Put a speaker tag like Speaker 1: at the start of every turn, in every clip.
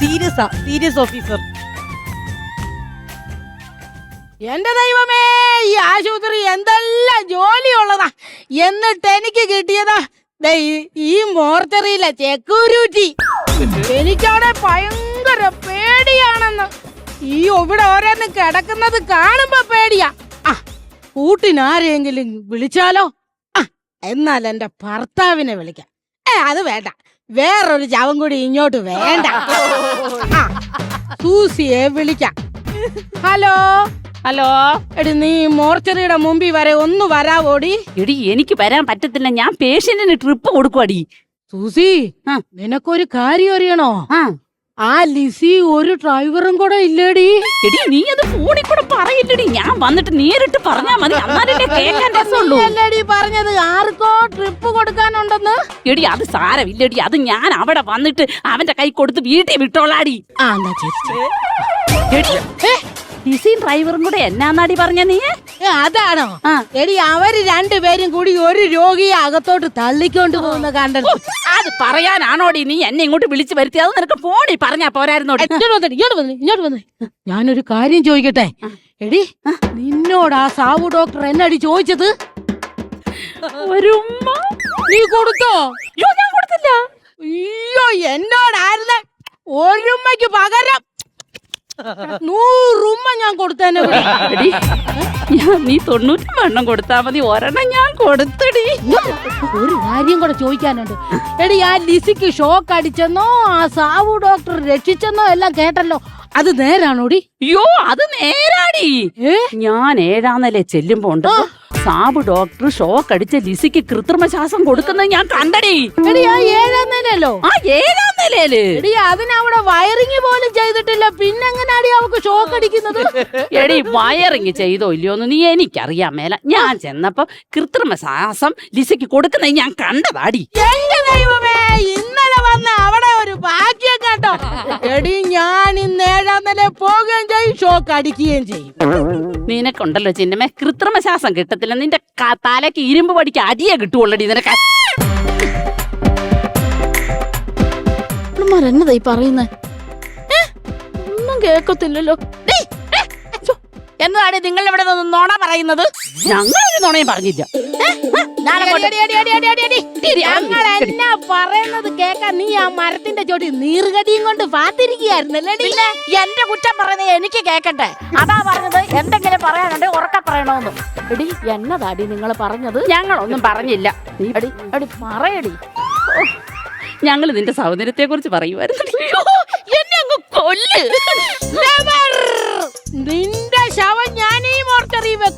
Speaker 1: സീരിയസാ serious officer എന്റെ ദൈവമേ ഈ ആശുപത്രി എന്തെല്ലാം ജോലിയുള്ളതാ. എന്നിട്ട് എനിക്ക് കിട്ടിയതാ ഈ- മോർച്ചറിയിലെ സെക്യൂരിറ്റി എനിക്കവിടെ ഭയങ്കര പേടിയാണെന്ന്. ഈ ഇവിടെ ഓരോന്ന് കിടക്കുന്നത് കാണുമ്പോ പേടിയാ. ആ കൂട്ടിനാരെങ്കിലും വിളിച്ചാലോ? എന്നാൽ എന്റെ ഭർത്താവിനെ വിളിക്കാം. ഏ അത് വേണ്ട. വേറൊരു ചാവും കൂടി ഇങ്ങോട്ട് വേണ്ട. ആ, സൂസിയെ വിളിക്കാം. ഹലോ?
Speaker 2: ഹലോ?
Speaker 1: എടി നീ മോർച്ചറിയുടെ മുമ്പിൽ വരെ ഒന്ന് വരാവോടി?
Speaker 2: എടി എനിക്ക് വരാൻ പറ്റത്തില്ല. ഞാൻ പേഷ്യന്റിന് ട്രിപ്പ് കൊടുക്കുവാടി.
Speaker 1: സൂസി
Speaker 2: ആ.
Speaker 1: നിനക്കൊരു കാര്യം അറിയണോ?
Speaker 2: ആ.
Speaker 1: ആ ലിസി ഒരു ഡ്രൈവറും കൂടെ ഇല്ലേടി.
Speaker 2: എടി നീ അത് ഫോണിൽ കൂടെ പറയില്ലടി. ഞാൻ വന്നിട്ട് നേരിട്ട് പറഞ്ഞാ മതി. എന്നാലല്ലേ കേൾക്കാൻ രസമുള്ളൂ.
Speaker 1: അല്ലേടി പറഞ്ഞത്. ആർക്കോ ട്രിപ്പ് കൊടുക്കാനുണ്ടെന്ന്.
Speaker 2: എടി അത് സാരമില്ലടി. അത് ഞാൻ അവിടെ വന്നിട്ട് അവന്റെ കൈ കൊടുത്ത് വീട്ടിൽ വിട്ടോളാടി.
Speaker 1: ആ എന്നാ
Speaker 2: ചേച്ചി. ലിസിയും ഡ്രൈവറും കൂടെ എന്നാന്നാടി പറഞ്ഞ നീ
Speaker 1: അതാണോ. എടി അവർ രണ്ടുപേരും കൂടി ഒരു രോഗിയെ അകത്തോട്ട് തള്ളിക്കൊണ്ട് പോകുന്ന കണ്ടത്.
Speaker 2: അത് പറയാനാണോടി? നീ എന്നെ ഇങ്ങോട്ട് വിളിച്ചു വരുത്തി അത് നിനക്ക് ഫോണിൽ പറഞ്ഞാ പോരായിരുന്നോ
Speaker 1: ഇങ്ങോട്ട് വന്നു ഇങ്ങോട്ട് വന്നു ഇങ്ങോട്ട് വന്നേ. ഞാനൊരു കാര്യം ചോദിക്കട്ടെ? എടി നിന്നോട് ആ സാവു ഡോക്ടർ എന്നടി ചോദിച്ചത്?
Speaker 2: ഒരു
Speaker 1: നീ കൊടുത്തോ?
Speaker 2: ഞാൻ കൊടുത്തില്ല.
Speaker 1: അയ്യോ എന്നോടായിരുന്ന? ഒരുമ്മയ്ക്ക് പകരം നൂറുമ്മ ഞാൻ കൊടുത്തേനെ
Speaker 2: ഞാൻ നീ തൊണ്ണൂറ്റി എണ്ണം കൊടുത്താ മതി. ഒരെണ്ണം ഞാൻ കൊടുത്തടി.
Speaker 1: ഒരു കാര്യം കൂടെ ചോദിക്കാനുണ്ട്. എടി ആ ലിസിക്ക് ഷോക്ക് അടിച്ചെന്നോ ആ സാവു ഡോക്ടർ രക്ഷിച്ചെന്നോ എല്ലാം കേട്ടല്ലോ. അത് നേരാണോടി?
Speaker 2: അയ്യോ അത് നേരാടി. ഞാൻ ഏഴാന്നല്ലേ ചെല്ലുമ്പോണ്ടോ ചെല്ലുമ്പോ ഉണ്ട് സാബ് ഡോക്ടർ ഷോക്ക് അടിച്ച ലിസിക്ക് കൃത്രിമ ശ്വാസം കൊടുക്കുന്നത് ഞാൻ കണ്ടടി.
Speaker 1: എടി ആ ഏഴാം നിലയല്ലോ
Speaker 2: ആ ഏഴാം നിലയിൽ.
Speaker 1: എടി അതിനവിടെ വയറിങ് പോലും ചെയ്തിട്ടില്ല. പിന്നെങ്ങനാടി അവക്ക് ഷോക്ക് അടിക്കുന്നത്?
Speaker 2: എടി വയറിങ് ചെയ്തോ ഇല്ലയോന്ന് നീ എനിക്കറിയാൻ മേല. ഞാൻ ചെന്നപ്പോ കൃത്രിമ ശ്വാസം ലിസിക്ക് കൊടുക്കുന്നത് ഞാൻ കണ്ടതാടി.
Speaker 1: എന്റെ ദൈവമേ ഇന്നലെ വന്ന അവിടെ ഭാഗ്യം കേട്ടോ എടി ഞാൻ ഇന്ന് ഏഴാം നില പോവുകയും ചെയ്യും ഷോക്ക് അടിക്കുകയും ചെയ്യും.
Speaker 2: നിനക്കുണ്ടല്ലോ ചിന്നമ്മ കൃത്രിമ ശ്വാസം കിട്ടത്തില്ല. നിന്റെ ക- തലക്ക് ഇരുമ്പ് പടിക്ക് അടിയെ കിട്ടുള്ളടി നിനക്ക്.
Speaker 3: എന്നതായി പറയുന്നേ? ഒന്നും കേക്കത്തില്ലല്ലോ ഡേയ്, ഏ, ഛോ, എന്നതാണ് നിങ്ങൾ ഇവിടെ നിന്ന് നോണ പറയുന്നത്?
Speaker 2: ഞങ്ങളൊരു നുണയും പറഞ്ഞില്ല.
Speaker 1: ഞങ്ങൾ എന്നാ പറയുന്നത് കേക്കാൻ നീ ആ മരത്തിന്റെ ചോട്ടി നീർഗടിയും കൊണ്ട് പാത്തിരിക്കുകയായിരുന്നല്ലേ
Speaker 3: എന്റെ കുറ്റം പറയുന്നത് എനിക്ക് കേക്കട്ടെ. അതാ പറഞ്ഞത് എന്തെങ്കിലും പറയാനുണ്ട് ഉറക്കെ പറയണമെന്ന് എടി എന്നതാടി നിങ്ങൾ പറഞ്ഞത്?
Speaker 2: ഞങ്ങളൊന്നും പറഞ്ഞില്ല.
Speaker 3: എടി എടി പറയടി
Speaker 2: ഞങ്ങൾ നിന്റെ സൗന്ദര്യത്തെ കുറിച്ച് പറയുമായിരുന്നു എന്നെ അങ്ങ് കൊല്ല്.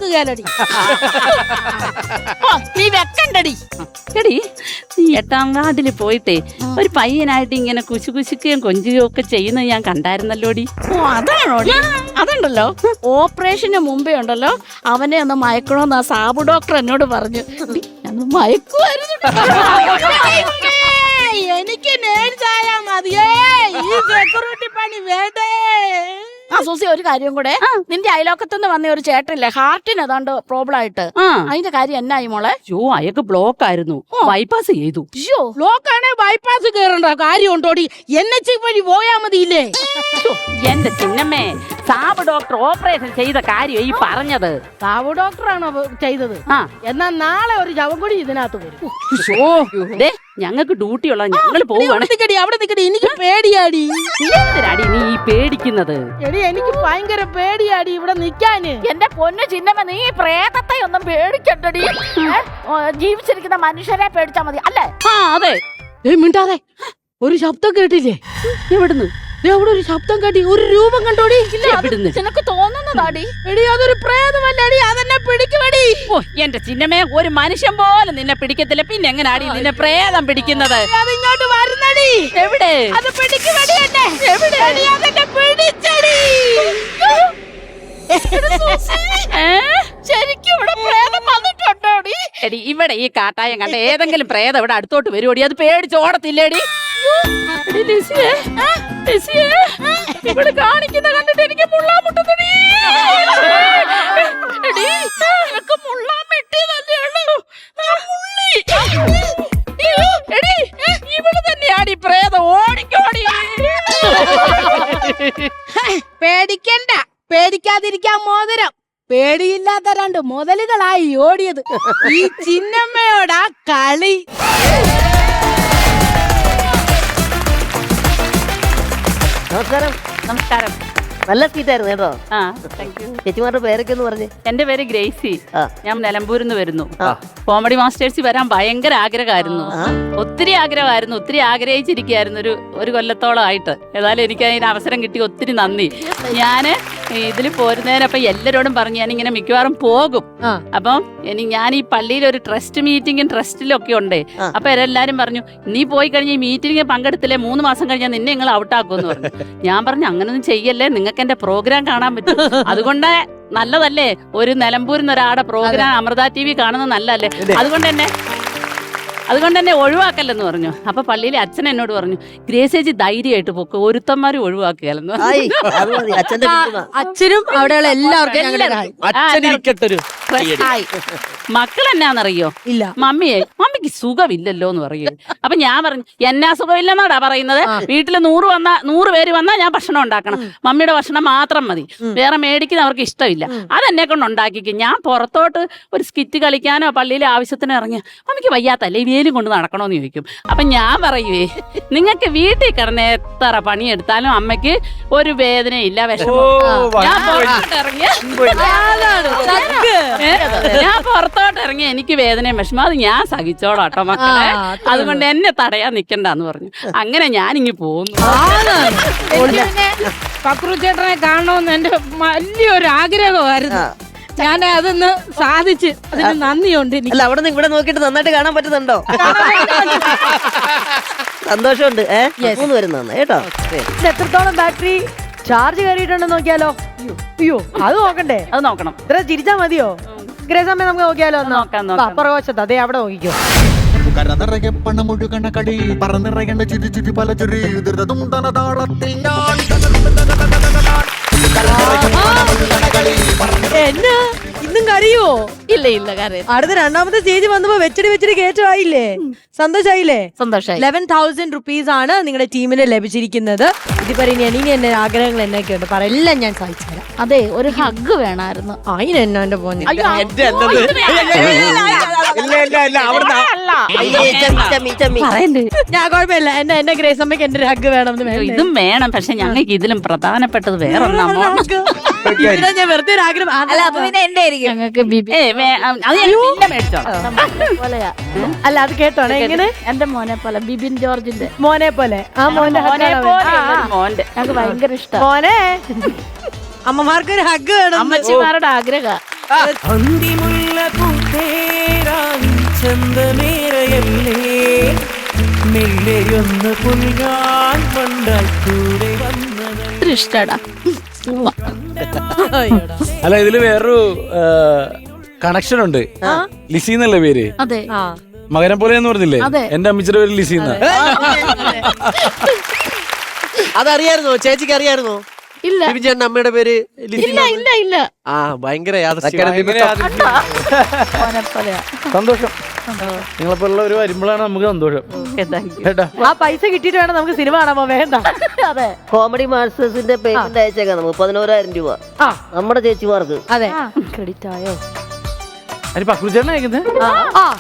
Speaker 1: വെക്കുകയല്ലടി
Speaker 3: നീ വെക്കണ്ടടി.
Speaker 2: എടി നീ എട്ടാം വാർഡിൽ പോയിട്ടേ ഒരു പയ്യനായിട്ട് ഇങ്ങനെ കുശു കുശുക്കുകയും കൊഞ്ചുകയും ഒക്കെ ചെയ്യുന്ന ഞാൻ കണ്ടായിരുന്നല്ലോടി.
Speaker 3: ഓ അതാണോ അതുണ്ടല്ലോ. ഓപ്പറേഷന് മുമ്പേ ഉണ്ടല്ലോ. അവനെ ഒന്ന് മയക്കണമെന്ന് ആ സാബു ഡോക്ടർ എന്നോട് പറഞ്ഞു. മയക്കുമായിരുന്നു
Speaker 1: എനിക്ക് നേഴ്സായാ മതിയേ ഈ സെക്യൂരിറ്റി പണി വേണ്ടേ?
Speaker 3: ആ സൂസി ഒരു കാര്യം കൂടെ. നിന്റെ അയലോക്കത്തുനിന്ന് വന്ന ഒരു ചേട്ടനില്ലേ ഹാർട്ടിന് ഏതാണ്ട് പ്രോബ്ലം ആയിട്ട്. അതിന്റെ കാര്യം എന്നായി മോളെ?
Speaker 2: അയ്യോ അയാൾക്ക് ബ്ലോക്ക് ആയിരുന്നു. ബൈപ്പാസ് ചെയ്തു.
Speaker 3: അയ്യോ.
Speaker 1: ബ്ലോക്കാണെ ബൈപ്പാസ് കേറണ്ട. കാര്യം ഉണ്ടോടി എൻ എച്ച് വഴി പോയാ മതിയില്ലേ?
Speaker 2: എന്റെ ചിന്നമ്മേ. സാബ് ഡോക്ടർ ഓപ്പറേഷൻ ചെയ്ത കാര്യം ഈ പറഞ്ഞത്.
Speaker 1: സാവു ഡോക്ടറാണോ ചെയ്തത്?
Speaker 2: ആ.
Speaker 1: എന്നാ നാളെ ഒരു ശവം കൂടി ഇതിനകത്ത് വരും.
Speaker 2: ദേ ഞങ്ങൾക്ക് ഡ്യൂട്ടി ഉള്ള ഞങ്ങൾ
Speaker 1: എടി,
Speaker 2: പോവാണ്
Speaker 1: അവിടെ നിക്കടി അവിടെ നിക്കടി. എനിക്ക് പേടിയാടി.
Speaker 2: എന്തിനാടി നീ ഈ പേടിക്കുന്നത്?
Speaker 1: എടി എനിക്ക് ഭയങ്കര പേടിയാടി ഇവിടെ നിക്കാന്.
Speaker 3: എന്റെ പൊന്നു ചിന്നമ്മ നീ ഈ പ്രേതത്തെ ഒന്നും പേടിക്കണ്ടടി. ഏ? ഓ, ജീവിച്ചിരിക്കുന്ന മനുഷ്യരെ പേടിച്ചാ മതി. അല്ലേ?
Speaker 2: ആ അതെ.
Speaker 1: ഏയ് മിണ്ടാതെ. ഒരു ശബ്ദം കേട്ടില്ലേ?
Speaker 2: എവിടുന്ന്?
Speaker 1: അവിടെ ഒരു ശബ്ദം കേട്ടി. ഒരു രൂപം കണ്ടോടി?
Speaker 3: നിനക്ക് തോന്നുന്നതാടി.
Speaker 1: എടി അതൊരു പ്രേതമല്ലടി. അതെന്നെ പിടിക്കുവടി
Speaker 2: ഓ എന്റെ ചിന്നമ്മേ ഒരു മനുഷ്യൻ പോലെ നിന്നെ പിടിക്കത്തില്ല. പിന്നെ എങ്ങനാടി നിന്നെ പ്രേതം പിടിക്കുന്നത്?
Speaker 1: അതിങ്ങോട്ട് വരുന്നടി.
Speaker 2: എവിടെ?
Speaker 1: അത് പിടിക്കുവടി എന്നെ. എവിടെ? അതെന്നെ പിടിച്ചടി?
Speaker 3: ശരിക്കും ഇവിടെ പ്രേതം വന്നിട്ടുണ്ടോടി?
Speaker 2: എടി ഇവിടെ ഈ കാട്ടായം കണ്ട ഏതെങ്കിലും പ്രേതം ഇവിടെ അടുത്തോട്ട് വരുവോടി? അത് പേടിച്ച് ഓടത്തില്ലേടി? ലിസിയേ, ഇവിടെ കാണിക്കുന്ന കണ്ടിട്ട് എനിക്ക് മുള്ളാൻ മുട്ടുന്നെടി.
Speaker 3: നിനക്ക് മുള്ളാൻ വെട്ടിയതല്ലേ ഉള്ളൂ.
Speaker 2: എടി ഇവൾ തന്നെയാണ് ഈ പ്രേതം. ഓടിക്കോടി.
Speaker 1: പേടിക്കണ്ട. പേടിക്കാതിരിക്കാൻ മോതിരം. പേടിയില്ലാത്ത രണ്ട് മുതലുകളായി ഓടിയത്. ഈ ചിന്നമ്മയോടാ കളി.
Speaker 4: നമസ്കാരം.
Speaker 2: നമസ്കാരം.
Speaker 4: നല്ല സീറ്റായിരുന്നു കേട്ടോ.
Speaker 2: ആ താങ്ക് യു
Speaker 4: ചേച്ചിമാരുടെ പേരൊക്കെ എന്ന് പറഞ്ഞേ.
Speaker 2: എന്റെ പേര് ഗ്രേസി.
Speaker 4: ആ.
Speaker 2: ഞാൻ നിലമ്പൂരിൽ നിന്ന് വരുന്നു. കോമഡി മാസ്റ്റേഴ്സിൽ വരാൻ ഭയങ്കര ആഗ്രഹമായിരുന്നു. ഒത്തിരി ആഗ്രഹമായിരുന്നു. ഒത്തിരി ആഗ്രഹിച്ചിരിക്കുകയായിരുന്നു ഒരു ഒരു കൊല്ലത്തോളം ആയിട്ട് ഏതായാലും എനിക്ക് അതിന് അവസരം കിട്ടി ഒത്തിരി നന്ദി. ഞാൻ ഇതിൽ അപ്പൊ എല്ലാരോടും പറഞ്ഞു ഞാൻ ഇങ്ങനെ മിക്കവാറും പോകും. അപ്പം ഇനി ഞാൻ ഈ പള്ളിയിൽ ഒരു ട്രസ്റ്റ് മീറ്റിംഗും ട്രസ്റ്റിലും ഒക്കെ ഉണ്ട്. അപ്പൊ എല്ലാരും പറഞ്ഞു നീ പോയി കഴിഞ്ഞ ഈ മീറ്റിംഗ് പങ്കെടുത്തില്ലേ? മൂന്ന് മാസം കഴിഞ്ഞാൽ നിന്നെ നിങ്ങൾ ഔട്ടാക്കുമെന്ന് പറഞ്ഞു. ഞാൻ പറഞ്ഞു അങ്ങനൊന്നും ചെയ്യല്ലേ? നിങ്ങൾക്ക് എന്റെ പ്രോഗ്രാം കാണാൻ പറ്റും. അതുകൊണ്ട് നല്ലതല്ലേ? ഒരു നിലമ്പൂരിൽ നിന്ന് ഒരാടെ പ്രോഗ്രാം അമൃത ടി വി കാണുന്നത് നല്ലതല്ലേ? അതുകൊണ്ട് തന്നെ അതുകൊണ്ട് തന്നെ ഒഴിവാക്കല്ലെന്ന് പറഞ്ഞു അപ്പൊ പള്ളിയിലെ അച്ഛൻ എന്നോട് പറഞ്ഞു ഗ്രേസേജി ധൈര്യമായിട്ട് പൊക്ക് ഒരുത്തന്മാരും ഒഴിവാക്കുകയല്ലെന്ന്
Speaker 4: പറഞ്ഞു.
Speaker 1: അച്ഛനും അവിടെയുള്ള എല്ലാവർക്കും ഞങ്ങളുടെ.
Speaker 5: അച്ഛനിരിക്കട്ടൊരു
Speaker 2: മക്കൾ എന്നാന്നറിയോ?
Speaker 1: ഇല്ല.
Speaker 2: മമ്മിയെ മമ്മിക്ക് സുഖമില്ലല്ലോ എന്ന് പറയും. അപ്പൊ ഞാൻ പറഞ്ഞു എന്നാ സുഖമില്ലെന്നാടാ പറയുന്നത്. വീട്ടിൽ നൂറ് വന്ന നൂറ് പേര് വന്നാൽ ഞാൻ ഭക്ഷണം ഉണ്ടാക്കണം. മമ്മിയുടെ ഭക്ഷണം മാത്രം മതി. വേറെ മേടിക്കുന്ന അവർക്ക് ഇഷ്ടമില്ല. അതെന്നെ കൊണ്ട് ഉണ്ടാക്കിക്കും. ഞാൻ പുറത്തോട്ട് ഒരു സ്കിറ്റ് കളിക്കാനോ പള്ളിയിലെ ആവശ്യത്തിനോ ഇറങ്ങി മമ്മിക്ക് വയ്യാത്തല്ലേ? വേലും കൊണ്ട് നടക്കണോന്ന് ചോദിക്കും. അപ്പൊ ഞാൻ പറയുവേ നിങ്ങൾക്ക് വീട്ടിൽ കിടന്ന് എത്ര പണിയെടുത്താലും അമ്മയ്ക്ക് ഒരു വേദനയില്ല വിഷമം. ഞാൻ പുറത്തോട്ട് ഇറങ്ങിയ ഞാൻ പുറത്തോട്ട് ഇറങ്ങി എനിക്ക് വേദനയും വിഷമം. അത് ഞാൻ സഹിച്ചോളാം കേട്ടോ മക്കളെ. അതുകൊണ്ട് എന്നെ തടയാൻ നിക്കണ്ടെന്ന് പറഞ്ഞു. അങ്ങനെ ഞാൻ ഇങ്ങി പോകുന്നു
Speaker 1: പക്രു ചേട്ടനെ കാണണമെന്ന് എന്റെ വലിയൊരു ആഗ്രഹമായിരുന്നു. ഞാൻ അതൊന്ന് സാധിച്ച് അതിന് നന്ദിയുണ്ട് എനിക്ക്.
Speaker 4: അല്ല അവിടെ നിന്ന് ഇവിടെ നോക്കിയിട്ട് നന്നായിട്ട് കാണാൻ പറ്റുന്നുണ്ടോ? സന്തോഷമുണ്ട്. മൂന്ന് പേരും നന്നായി കേട്ടോ.
Speaker 6: ഇത് എത്രത്തോളം ബാറ്ററി ചാർജ് കയറിയിട്ടുണ്ടെന്ന് നോക്കിയാലോ? അയ്യോ. അത് നോക്കണ്ടേ?
Speaker 2: അത് നോക്കണം.
Speaker 6: ഇത്ര ചിരിച്ചാ മതിയോ? സമയം നമുക്ക് നോക്കിയാലോ
Speaker 2: നോക്കാം, നോക്കാം.
Speaker 6: അപ്പുറവശത്ത് അതെ അവിടെ നോക്കിക്കോ.
Speaker 7: കരനിറയെ പണമൊഴുകണ കടി പറന്നിറയേണ്ട ചിരി ചിരി പല ചുരി ധൃതതും തന താളത്തിൽ ഞാൻ
Speaker 3: ഇല്ല ഇല്ല കാര്യം
Speaker 6: അടുത്ത രണ്ടാമത്തെ സ്റ്റേജ് വന്നപ്പോ വെച്ചിട്ട് വെച്ചിട്ട് കയറ്റമായില്ലേ സന്തോഷായില്ലേ
Speaker 3: സന്തോഷായി
Speaker 6: ലെവൻ തൗസൻഡ് റുപ്പീസ് ആണ് നിങ്ങളുടെ ടീമിന് ലഭിച്ചിരിക്കുന്നത് ഇതിപ്പോ ഇനി ഇനി എന്നെ ആഗ്രഹങ്ങൾ എന്നൊക്കെയുണ്ട് പറ എല്ലാം ഞാൻ സാധിച്ചു തരാം
Speaker 3: അതെ ഒരു ഹഗ് വേണമായിരുന്നു
Speaker 6: അതിനെന്നോ എന്റെ പോന്നെ?
Speaker 5: ഇല്ല ഇല്ല ഇല്ല അവിടുന്ന്
Speaker 6: ഞാൻ കുഴപ്പമില്ല. എന്റെ എന്റെ ഗ്രേസ് അമ്മയ്ക്ക് എന്റെ ഹഗ് വേണം വേണ്ടേ?
Speaker 2: ഇതും വേണം പക്ഷെ ഞങ്ങൾക്ക് ഇതിലും പ്രധാനപ്പെട്ടത് വേറെ
Speaker 6: ഇതിനെ ഞാൻ വെറുതെ ഒരു ആഗ്രഹം. അല്ല അപ്പൊ പിന്നെ എന്റെ ആയിരിക്കും
Speaker 3: ഞങ്ങൾക്ക് ബിബി
Speaker 2: അത് ഞാൻ പിന്നെ
Speaker 3: പോലെയാ.
Speaker 6: അല്ല അത് കേട്ടോണേ എങ്ങനെ?
Speaker 3: എന്റെ മോനെ പോലെ ബിബിൻ ജോർജിന്റെ.
Speaker 6: മോനെ പോലെ. ആ മോന്റെ hug
Speaker 2: മോനെ
Speaker 6: ആണോ
Speaker 2: മോന്റെ
Speaker 3: ഞങ്ങൾക്ക് ഭയങ്കര ഇഷ്ടം.
Speaker 6: മോനെ. അമ്മമാർക്ക് ഒരു ഹഗ് വേണം.
Speaker 3: അമ്മച്ചിമാരുടെ ആഗ്രഹ.
Speaker 8: അന്തിമുള്ള പൂത്തേരാൻ ചന്തമേറയല്ലേ മെല്ലെയൊന്ന് പുൽകാൻ കൊണ്ടാൽ കൂടെ വന്നത്
Speaker 3: ഇഷ്ടടാ.
Speaker 5: അല്ല ഇതിൽ വേറൊരു കണക്ഷൻ ഉണ്ട്. ലിസി എന്നല്ലേ പേര്?
Speaker 3: അതെ.
Speaker 6: ആ.
Speaker 5: മകനെ പോലെ എന്ന് പറഞ്ഞില്ലേ?
Speaker 3: അതെ.
Speaker 5: എന്റെ അമ്മച്ചിയുടെ പേര് ലിസി എന്നാ.
Speaker 9: അതറിയായിരുന്നോ? ചേച്ചിക്ക് അറിയായിരുന്നോ?
Speaker 3: ഇല്ല.
Speaker 9: ചേട്ടൻ അമ്മയുടെ പേര്
Speaker 3: ഇല്ല ഇല്ല ഇല്ല.
Speaker 9: ആ ഭയങ്കര
Speaker 5: സന്തോഷം. നിങ്ങളെപ്പോലുള്ള ഒരു വരുമ്പോഴാണ് നമുക്ക് സന്തോഷം.
Speaker 6: ആ പൈസ കിട്ടിയിട്ട് വേണം നമുക്ക് സിനിമ കാണാമോ വേണ്ട.
Speaker 3: അതെ.
Speaker 4: കോമഡി മാസ്റ്റേഴ്സിന്റെ പേയ്മെന്റ് അയച്ചേക്കാം നമുക്ക്. പതിനോരായിരം രൂപ. നമ്മുടെ ചേച്ചിമാർക്ക്.
Speaker 6: അതെ.
Speaker 3: ക്രെഡിറ്റ് ആയോ?
Speaker 5: അത് പക്രുചേട്ടൻ അയക്കുന്നത്?
Speaker 6: ആ.